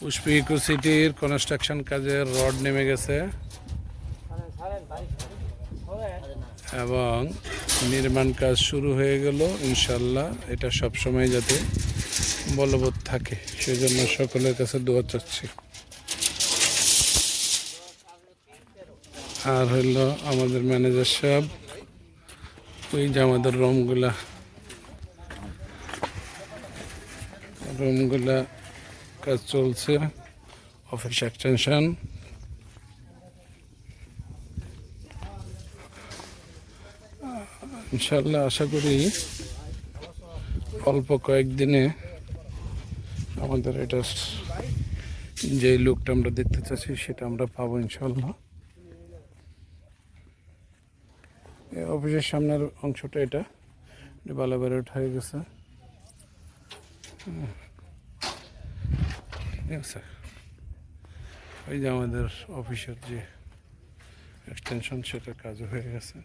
Pushpi eco সিটির construction কাজের rod নেমে গেছে। এবং নির্মাণ কাজ শুরু হয়ে গেল। ইনশাল্লাহ এটা সবসময় যাতে বলবৎ থাকে। সেজন্য সকলের কাছে দোয়া চাচ্ছি। আর হইল আমাদের ম্যানেজার সাহেব, ওই যে আমাদের রুমগুলা। রুমগুলা কাজ চলছে অফিস এক্সটেনশন ইনশাল্লাহ আশা করি অল্প কয়েকদিনে আমাদের এটা যে লুকটা আমরা দেখতে চাচ্ছি সেটা আমরা পাবো ইনশাল্লাহ অফিসের সামনের অংশটা এটা বালা বেড়ে হয়ে গেছে। ঠিক ওই যে আমাদের অফিসের যে এক্সটেনশন সেটার কাজও হয়ে গেছে।